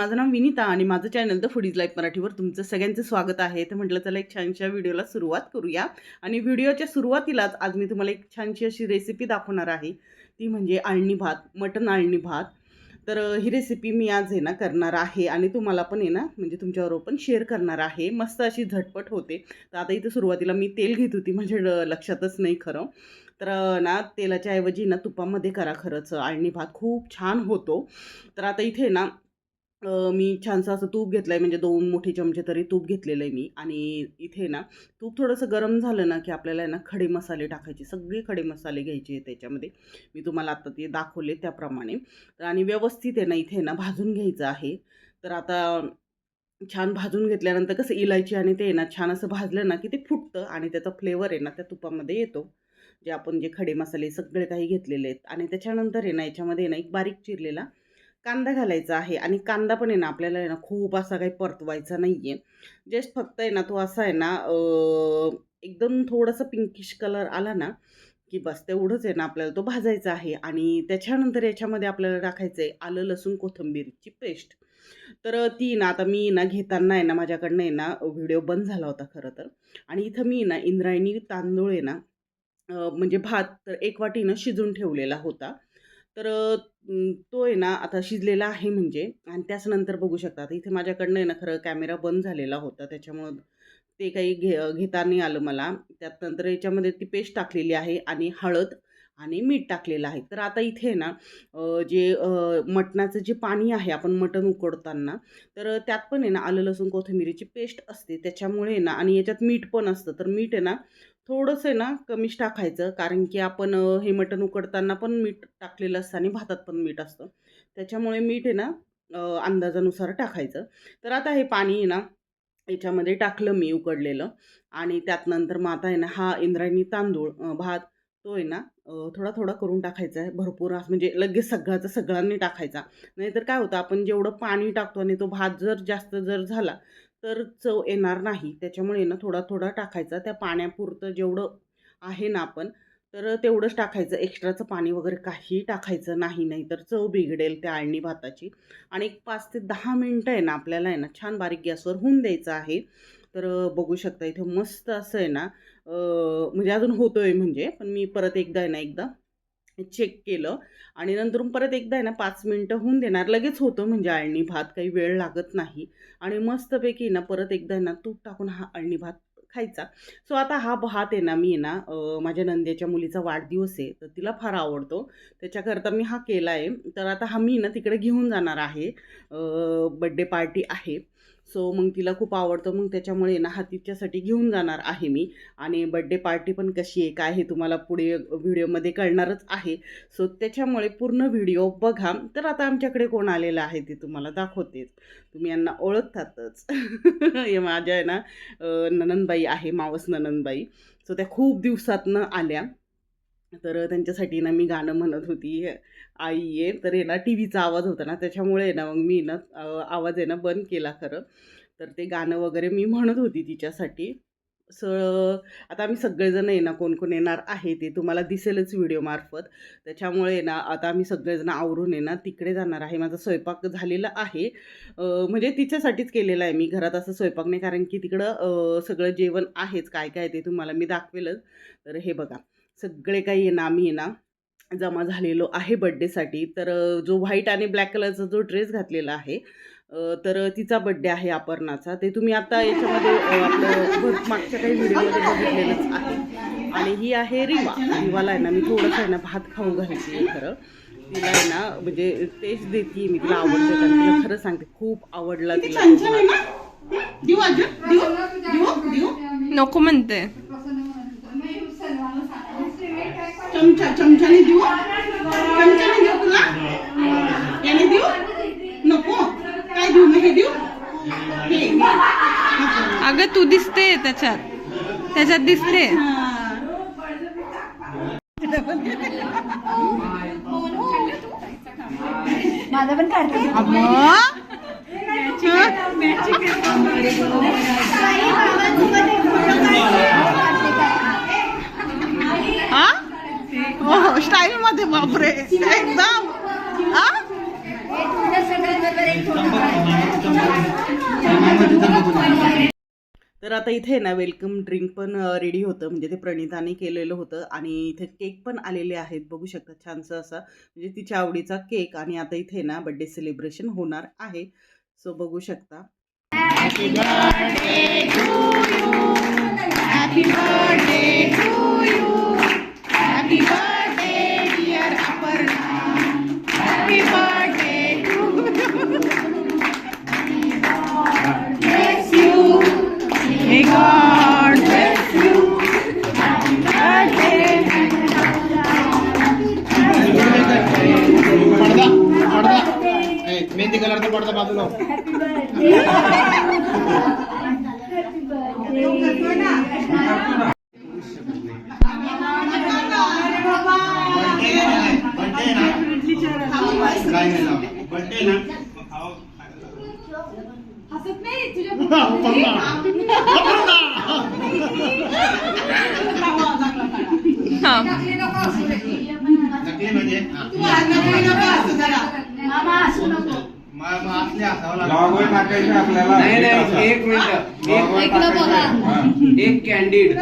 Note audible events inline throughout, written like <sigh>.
माझं नाव विनिता आणि माझं चॅनल द फुडीज लाईफ मराठीवर तुमचं सगळ्यांचं स्वागत आहे. तर म्हटलं चला एक छानशा व्हिडिओला सुरुवात करूया. आणि व्हिडिओच्या सुरुवातीलाच आज मी तुम्हाला एक छानशी अशी रेसिपी दाखवणार आहे. ती म्हणजे आळणी भात मटण आळणी भात. तर ही रेसिपी मी आज आहे ना करणार आहे आणि तुम्हाला पण आहे ना म्हणजे तुमच्याबरोबर पण शेअर करणार आहे. मस्त अशी झटपट होते. तर आता इथं सुरुवातीला मी तेल घेत होती म्हणजे लक्षातच नाही खरं. तर ना तेलाच्या ऐवजी ना तुपामध्ये करा खरंच. आळणी भात खूप छान होतो. तर आता इथे ना मी छानसं असं तूप घेतलं आहे म्हणजे दोन मोठे चमचे तरी तूप घेतलेलं आहे मी. आणि इथे ना तूप थोडंसं गरम झालं ना की आपल्याला आहे ना खडे मसाले टाकायचे. सगळे खडे मसाले घ्यायचे आहेत त्याच्यामध्ये. मी तुम्हाला आता ते दाखवले त्याप्रमाणे. तर आणि व्यवस्थित आहे ना इथे ना भाजून घ्यायचं आहे. तर आता छान भाजून घेतल्यानंतर कसं इलायची आणि ते आहे ना छान असं भाजलं ना की ते फुटतं आणि त्याचा फ्लेवर आहे ना त्या तुपामध्ये येतो. जे आपण जे खडे मसाले सगळे काही घेतलेले आहेत. आणि त्याच्यानंतर आहे ना याच्यामध्ये आहे ना एक बारीक चिरलेला कांदा घालायचा आहे आणि कांदा पण आहे ना आपल्याला आहे ना खूप असा काही परतवायचा नाही आहे जस्ट फक्त आहे ना तो असा आहे ना एकदम थोडंसं पिंकिश कलर आला ना की बस तेवढंच आहे ना आपल्याला तो भाजायचा आहे. आणि त्याच्यानंतर याच्यामध्ये आपल्याला टाकायचं आहे आलं लसूण कोथिंबीरची पेस्ट तर ती ना आता मी ना घेताना आहे ना माझ्याकडनं आहे ना व्हिडिओ बंद झाला होता खरं तर. आणि इथं मी ना इंद्रायणी तांदूळ आहे ना म्हणजे भात तर एक वाटीनं शिजून ठेवलेला होता. तर तो आहे ना आता शिजलेला आहे म्हणजे आणि त्याच नंतर बघू शकता. इथे माझ्याकडनं आहे ना खरं कॅमेरा बंद झालेला होता. त्याच्यामुळं ते काही घे घेता नाही आलं मला. त्यात नंतर याच्यामध्ये ती पेस्ट टाकलेली आहे आणि हळद आणि मीठ टाकलेलं आहे. तर आता इथे आहे ना जे मटणाचं जे पाणी आहे आपण मटण उकडताना तर त्यात पण आहे ना आलं लसूण कोथिंबीरीची पेस्ट असते. त्याच्यामुळे आहे ना आणि याच्यात मीठ पण असतं. तर मीठ आहे ना थोडंसं आहे ना कमीच टाकायचं. कारण की आपण हे मटण उकडताना पण मीठ टाकलेलं असतं आणि भातात पण मीठ असतं. त्याच्यामुळे मीठ आहे ना अंदाजानुसार टाकायचं. तर आता हे पाणी आहे ना याच्यामध्ये टाकलं मी उकडलेलं. आणि त्यात नंतर मग आता आहे ना हा इंद्रायणी तांदूळ भात तो आहे ना थोडा थोडा करून टाकायचा आहे. भरपूर असं म्हणजे लगेच सगळ्याचा सगळ्यांनी टाकायचा. नाहीतर काय होतं आपण जेवढं पाणी टाकतो आणि तो भात जर जास्त जर झाला तर चव येणार नाही. त्याच्यामुळे ना थोडा थोडा टाकायचा. त्या पाण्यापुरतं जेवढं आहे ना आपण तर तेवढंच टाकायचं. एक्स्ट्राचं पाणी वगैरे काही टाकायचं नाही नाही तर चव बिघडेल त्या आळणी भाताची. आणि एक पाच ते दहा मिनटं आहे ना आपल्याला आहे ना छान बारीक गॅसवर होऊन द्यायचं आहे. तर बघू शकता इथे मस्त असं आहे ना म्हणजे अजून होतो आहे म्हणजे पण मी परत एकदा आहे ना एकदा चेक केलं आणि नंतर परत एकदा आहे ना पाच मिनटं होऊन देणार. लगेच होतं म्हणजे अळणी भात काही वेळ लागत नाही. आणि मस्तपैकी ना परत एकदा आहे ना तूप टाकून हा अळणी भात खायचा. सो आता हा भात आहे ना मी ना माझ्या नंदेच्या मुलीचा वाढदिवस आहे तर तिला फार आवडतो. त्याच्याकरता मी हा केला आहे तर आता हा मी ना तिकडे घेऊन जाणार आहे. बड्डे पार्टी आहे. सो मग तिला खूप आवडतं. मग त्याच्यामुळे ना हा तिच्यासाठी घेऊन जाणार आहे मी. आणि बड्डे पार्टी पण कशी आहे काय हे तुम्हाला पुढे व्हिडिओमध्ये कळणारच आहे. सो त्याच्यामुळे पूर्ण व्हिडिओ बघा. तर आता आमच्याकडे कोण आलेलं आहे ते तुम्हाला दाखवतेच तुम्ही यांना ओळखतातच. <laughs> हे माझ्या आहे ना ननंदबाई आहे मावस ननंदबाई. सो त्या खूप दिवसातनं आल्या. तर त्यांच्यासाठी ना मी गाणं म्हणत होती आई आहे तर आहे ना टी व्हीचा आवाज होता ना त्याच्यामुळे आहे ना मग मी ना आवाज आहे ना बंद केला खरं. तर ते गाणं वगैरे मी म्हणत होती तिच्यासाठी. स आता आम्ही सगळेजण आहे ना कोण कोण येणार आहे ते तुम्हाला दिसेलच व्हिडिओमार्फत त्याच्यामुळे ना आता आम्ही सगळेजण आवरून आहे ना तिकडे जाणार आहे. माझा स्वयंपाक झालेला आहे. म्हणजे तिच्यासाठीच केलेला आहे मी. घरात असं स्वयंपाक नाही कारण की तिकडं सगळं जेवण आहेच. काय काय ते तुम्हाला मी दाखवेलच. तर हे बघा. सगळे काही आहे ना आम्ही आहे ना जमा झालेलो आहे बड्डेसाठी तर जो व्हाईट आणि ब्लॅक कलरचा जो ड्रेस घातलेला आहे तर तिचा बड्डे आहे अपर्णाचा. ते तुम्ही आता याच्यामध्ये आपलं भर- मागच्या काही व्हिडिओमध्ये बघितलेलंच आहे. आणि ही आहे रिवा. रिवाला आहे ना मी थोडंसं आहे ना भात खाऊ घालते आहे खरं. तिला आहे ना म्हणजे टेस्ट देते मी तिला आवडते. कारण तिला खरं सांगते खूप आवडला तिला. नको म्हणते. चमचा चमच्याने देऊ? चमच्याने देऊ तुला? याने देऊ? नको. काय देऊ मग हे देऊ? हे. अगं तू दिसते त्याच्यात. त्याच्यात दिसते. माझा पण काढते? हा स्टाईल मध्ये बापरे एकदम तर आता इथे ना वेलकम ड्रिंक पण रेडी होतं. म्हणजे ते प्रणिताने केलेलं होतं आणि इथे केक पण आलेले आहेत. बघू शकता छानसं असा म्हणजे तिच्या आवडीचा केक आणि आता इथे ना बड्डे सेलिब्रेशन होणार आहे. सो बघू शकता. Happy birthday to you happy हा <laughs> नकली म्हणजे? हा. मामा असू नको. मग- मग असले असावं लागेल. लॉगवर टाकायचं आपल्याला. नाही नाही एक मिनिट. लॉगवर इकडं बघा. टाकायचं. हा. एक कॅन्डिड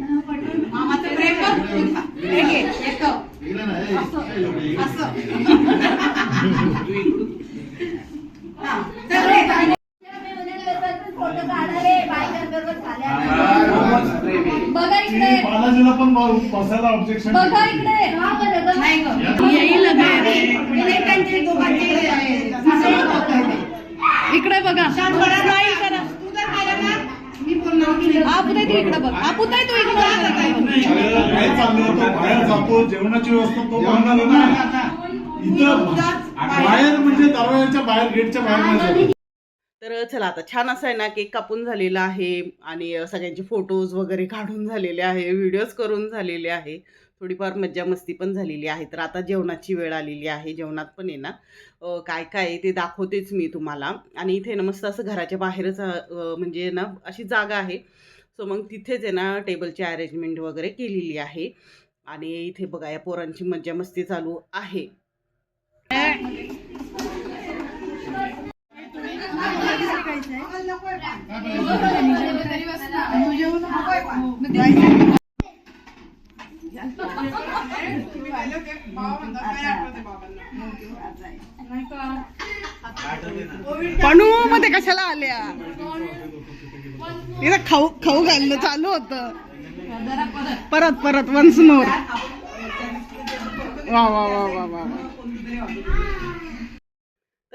ना, रोमन्स प्रेमी बघा. इकडे बालाजीला पण बसायला ऑब्जेक्शन बघा इकडे हा बरं बघ. इकडे बघा स्माईल करा आपुताई तू इकडे बघ आपुताई तू इकडे बघ. काय चाललंय तो बाहेर जातो जेवणाची व्यवस्था तो करणार आहे ना इथं बाहेर म्हणजे दरवाजाच्या बाहेर गेटच्या बाहेर नाही जात. तर चला आता छान असं आहे ना केक कापून झालेला आहे आणि सगळ्यांचे फोटोज वगैरे काढून झालेले आहे व्हिडिओज करून झालेले आहे. थोडीफार मज्जा मस्ती पण झालेली आहे. तर आता जेवणाची वेळ आलेली आहे. जेवणात पण आहे ना काय काय ते दाखवतेच मी तुम्हाला. आणि इथे ना मस्त असं घराच्या बाहेरच म्हणजे ना अशी जागा आहे. सो मग तिथेच आहे ना टेबलची अरेंजमेंट वगैरे केलेली आहे. आणि इथे बघा या पोरांची मज्जा मस्ती चालू आहे. पणू मग ते कशाला आल्या? तिला खाऊ खाऊ घालणं चालू होतं. परत परत वन्स मोर वा वा वा वा वा.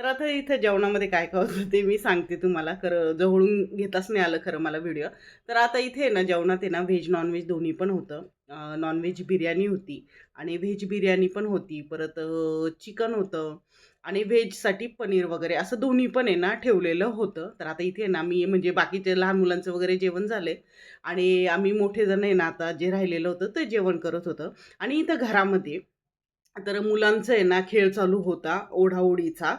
तर आता इथं जेवणामध्ये काय काय होतं ते मी सांगते तुम्हाला. खरं जवळून घेताच नाही आलं खरं मला व्हिडिओ तर आता इथे आहे ना जेवणात आहे ना व्हेज नॉनव्हेज दोन्ही पण होतं. नॉनव्हेज बिर्याणी होती आणि व्हेज बिर्याणी पण होती. परत चिकन होतं आणि व्हेजसाठी पनीर वगैरे असं दोन्ही पण आहे ना ठेवलेलं होतं. तर आता इथे ना मी म्हणजे बाकीचे लहान मुलांचं वगैरे जेवण झाले आणि आम्ही मोठे जण आहे ना आता जे राहिलेलं होतं ते जेवण करत होतं. आणि इथं घरामध्ये तर मुलांचं आहे ना खेळ चालू होता ओढाओढीचा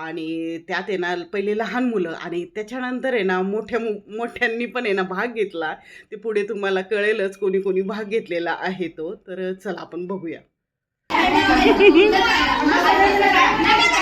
आणि त्यात आहे ना पहिले लहान मुलं आणि त्याच्यानंतर आहे ना मोठ्या मु मोठ्यांनी पण आहे ना भाग घेतला. ते पुढे तुम्हाला कळेलच कोणी कोणी भाग घेतलेला आहे तो. तर चला आपण बघूया. <laughs>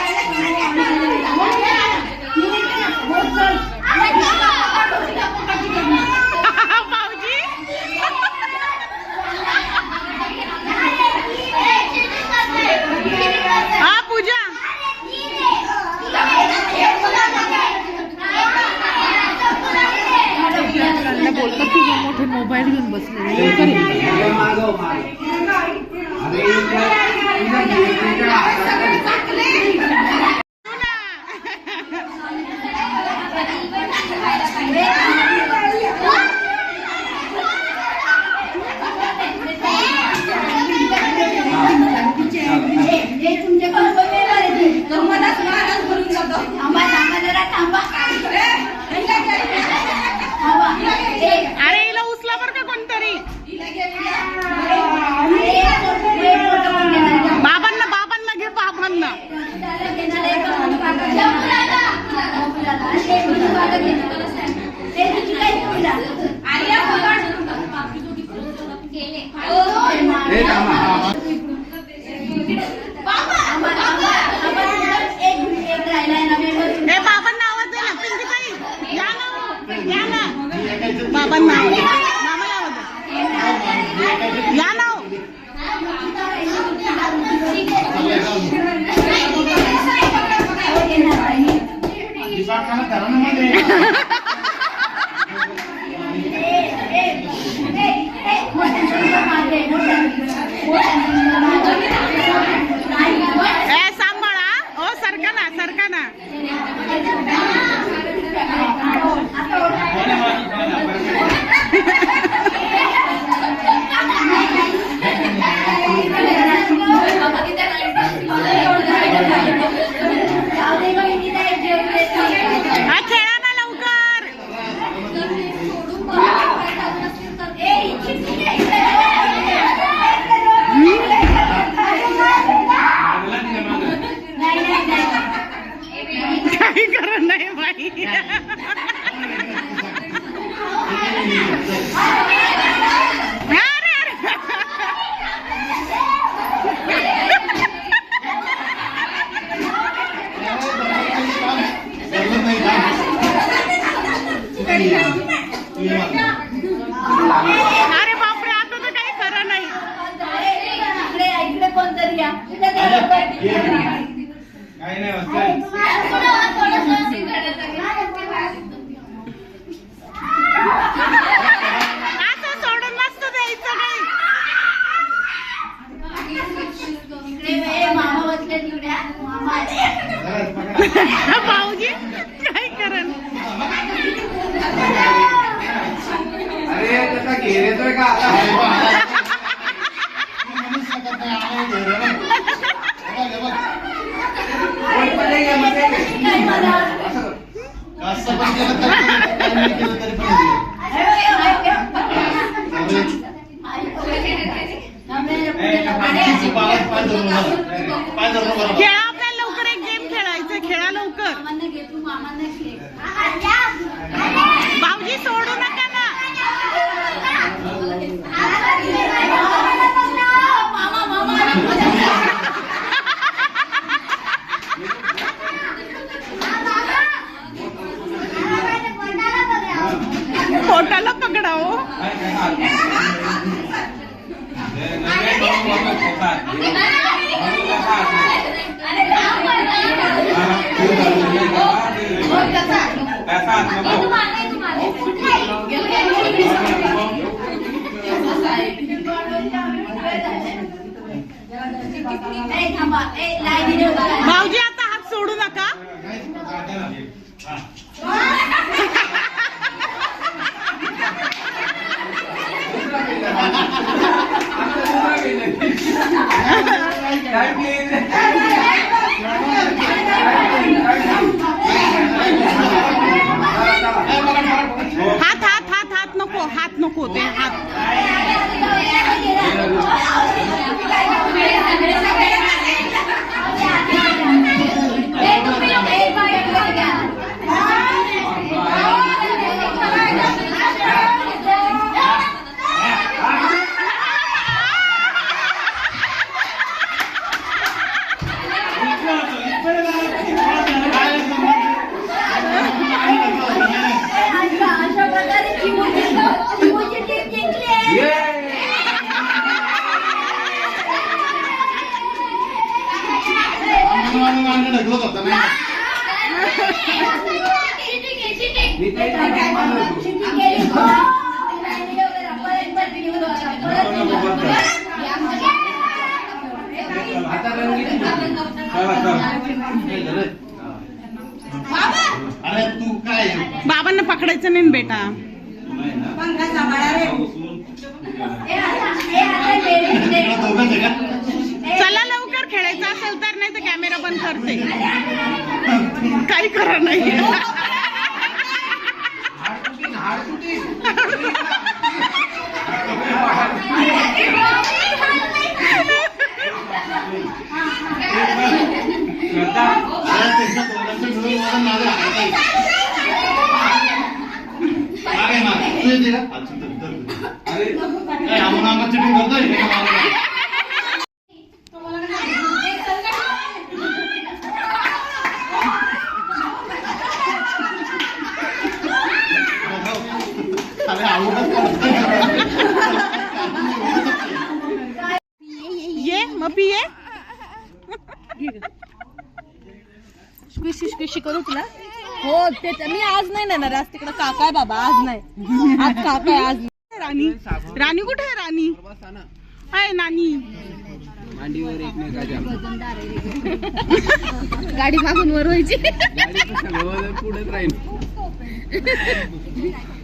Dominicana. yeah. खेळा मावजी Thank you. चला लवकर खेळायचं असेल तर नाही तर कॅमेरा बंद करते काही करा नाही पिये स्क्विशी स्क्विशी करू तुला. हो ते मी आज नहीं ना आज तिकडे काका है बाबा आज नहीं. आज काका आहे आज राणी. राणी कुठे है राणी? हाय नानी. मांडीवर एकमेकाच्या. गाडी मागून वर व्हायची. पुढेच राहील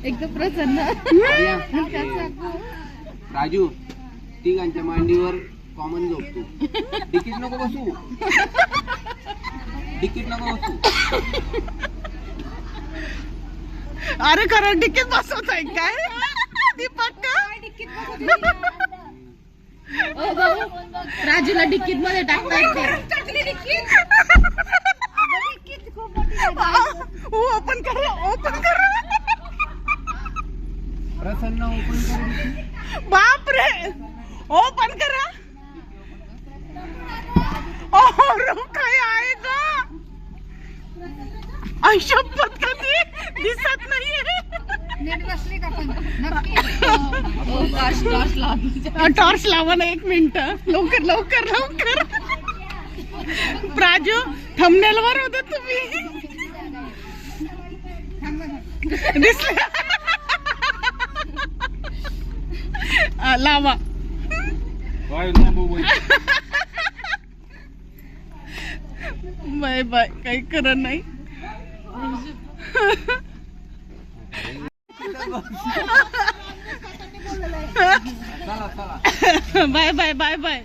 एकदम प्रसन्न. राजू तिघांच्या मांडीवर कॉमन झोपतो तिकीट नको बसू. तिकीट नको बसू. अरे खरं डिक्कीत बसवत आहे काय दीपक भाऊ, राजूला डिक्कीत मध्ये टाकतात ओपन कर ओपन कर. प्रसन्न ओपन कर बाप रे ओपन करा. काय आहे का ऐशपत कधी? दिसत नाहीये. टॉर्च टॉर्च लावली टॉर्च लावा ना एक मिनिट. लवकर लवकर लवकर. प्राजू थंबनेल वर होते तुम्ही. दिसले. लावा. बाय बाय काही करत नाही. Bye bye bye bye.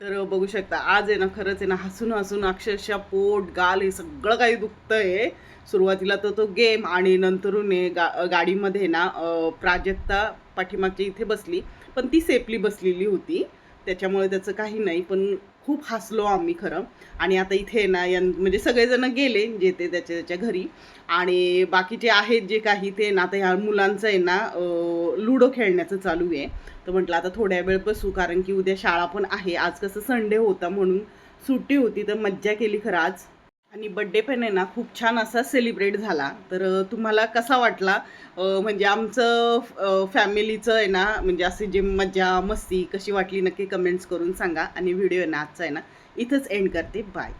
तर बघू शकता आज आहे ना खरंच आहे ना हसून हसून अक्षरशः पोट गाल हे सगळं काही दुखतंय. सुरुवातीला तर तो गेम आणि नंतरून गा गाडीमध्ये ना प्राजक्ता पाठीमागच्या इथे बसली पण ती सेफली बसलेली होती. त्याच्यामुळे त्याचं काही नाही पण खूप हसलो आम्ही खरं. आणि आता इथे आहे ना यां म्हणजे सगळेजण गेले जे ते त्याच्या त्याच्या घरी. आणि बाकीचे आहेत जे काही ते ना आता ह्या मुलांचं आहे ना लुडो खेळण्याचं चालू आहे. तर म्हटलं आता थोड्या वेळ बसू कारण की उद्या शाळा पण आहे. आज कसं संडे होता म्हणून सुट्टी होती तर मज्जा केली खरं आज. आणि बड्डे पण आहे ना खूप छान असा सेलिब्रेट झाला. तर तुम्हाला कसा वाटला? म्हणजे आमचं फॅमिलीचं आहे ना म्हणजे असे जे मज्जा मस्ती कशी वाटली नक्की कमेंट्स करून सांगा. आणि व्हिडिओ आहे ना आजचा आहे ना इथंच एंड करते. बाय